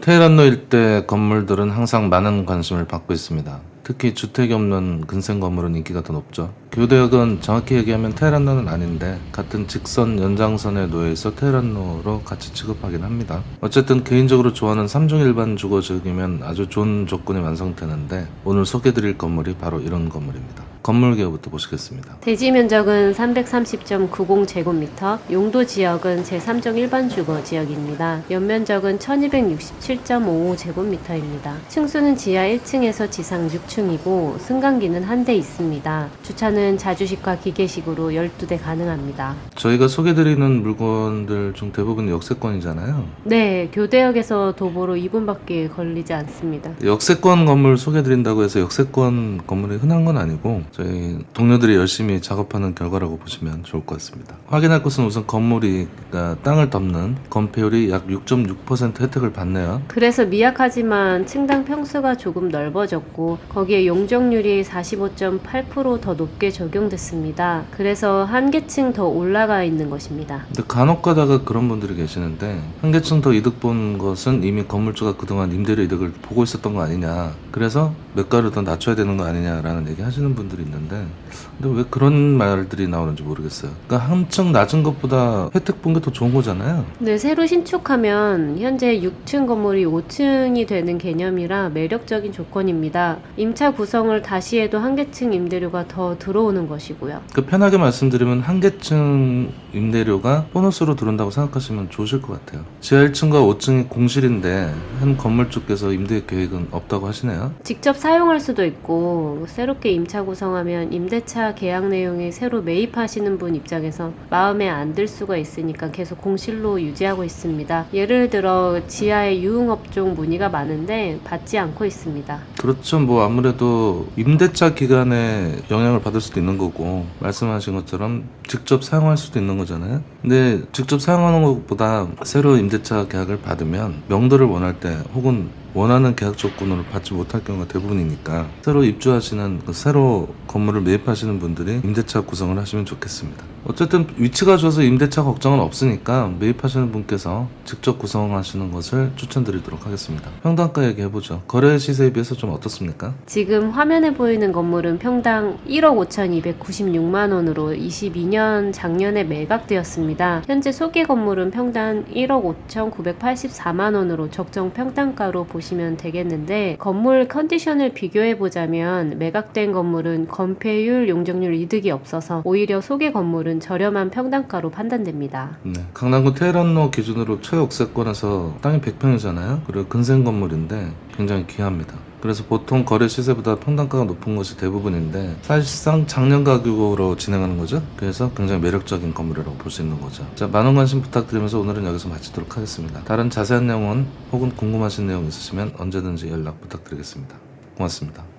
테헤란로 일대 건물들은 항상 많은 관심을 받고 있습니다. 특히 주택이 없는 근생 건물은 인기가 더 높죠. 교대역은 정확히 얘기하면 테헤란로는 아닌데 같은 직선 연장선에 놓여 있어 테헤란로로 같이 취급하긴 합니다. 어쨌든 개인적으로 좋아하는 3중 일반 주거 지역이면 아주 좋은 조건이 완성되는데 오늘 소개드릴 건물이 바로 이런 건물입니다. 건물 개요부터 보시겠습니다. 대지 면적은 330.90제곱미터, 용도 지역은 제3종 일반 주거 지역입니다. 연면적은 1267.55제곱미터입니다. 층수는 지하 1층에서 지상 6층 이고 승강기는 한 대 있습니다. 주차는 자주식과 기계식으로 12대 가능합니다. 저희가 소개드리는 물건들 중 대부분 역세권이잖아요. 네, 교대역에서 도보로 2분밖에 걸리지 않습니다. 역세권 건물 소개드린다고 해서 역세권 건물이 흔한 건 아니고 저희 동료들이 열심히 작업하는 결과라고 보시면 좋을 것 같습니다. 확인할 것은 우선 건물이 그러니까 땅을 덮는 건폐율이 약 6.6% 혜택을 받네요. 그래서 미약하지만 층당 평수가 조금 넓어졌고 거기에 용적률이 45.8%더 높게 적용됐습니다. 그래서 한 개층 더 올라가 있는 것입니다. 근데 간혹 가다가 그런 분들이 계시는데 한 개층 더 이득 본 것은 이미 건물주가 그동안 임대료 이득을 보고 있었던 거 아니냐 그래서 매가를 더 낮춰야 되는 거 아니냐라는 얘기 하시는 분들이 있는데 근데 왜 그런 말들이 나오는지 모르겠어요 그러니까 한층 낮은 것보다 혜택 본 게 더 좋은 거잖아요 네, 새로 신축하면 현재 6층 건물이 5층이 되는 개념이라 매력적인 조건입니다. 임차 구성을 다시 해도 한 개층 임대료가 더 들어오는 것이고요. 그 편하게 말씀드리면 한 개층 임대료가 보너스로 들어온다고 생각하시면 좋으실 것 같아요 지하 1층과 5층이 공실인데 한 건물주께서 임대 계획은 없다고 하시네요 직접 사용할 수도 있고 새롭게 임차 구성하면 임대차 계약 내용이 새로 매입하시는 분 입장에서 마음에 안 들 수가 있으니까 계속 공실로 유지하고 있습니다. 예를 들어 지하에 유흥업종 문의가 많은데 받지 않고 있습니다. 그렇죠. 뭐 아무래도 임대차 기간에 영향을 받을 수도 있는 거고 말씀하신 것처럼 직접 사용할 수도 있는 거잖아요. 근데 직접 사용하는 것보다 새로 임대차 계약을 받으면 명도를 원할 때 혹은 원하는 계약 조건으로 받지 못할 경우가 대부분이니까 새로 입주하시는 그 새로 건물을 매입하시는 분들이 임대차 구성을 하시면 좋겠습니다. 어쨌든 위치가 좋아서 임대차 걱정은 없으니까 매입하시는 분께서 직접 구성하시는 것을 추천드리도록 하겠습니다. 평당가 얘기해보죠. 거래 시세에 비해서 좀 어떻습니까? 지금 화면에 보이는 건물은 평당 1억 5,296만 원으로 22년 작년에 매각되었습니다. 현재 소개 건물은 평당 1억 5,984만 원으로 적정 평당가로 보시면 되겠는데 건물 컨디션을 비교해 보자면 매각된 건물은 건폐율, 용적률 이득이 없어서 오히려 소개 건물은 저렴한 평당가로 판단됩니다. 네. 강남구 테헤란로 기준으로 최역세권에서 땅이 100평이잖아요. 그리고 근생 건물인데 굉장히 귀합니다. 그래서 보통 거래 시세보다 평당가가 높은 것이 대부분인데 사실상 작년 가격으로 진행하는 거죠. 그래서 굉장히 매력적인 건물이라고 볼 수 있는 거죠. 자, 많은 관심 부탁드리면서 오늘은 여기서 마치도록 하겠습니다. 다른 자세한 내용은 혹은 궁금하신 내용 있으시면 언제든지 연락 부탁드리겠습니다. 고맙습니다.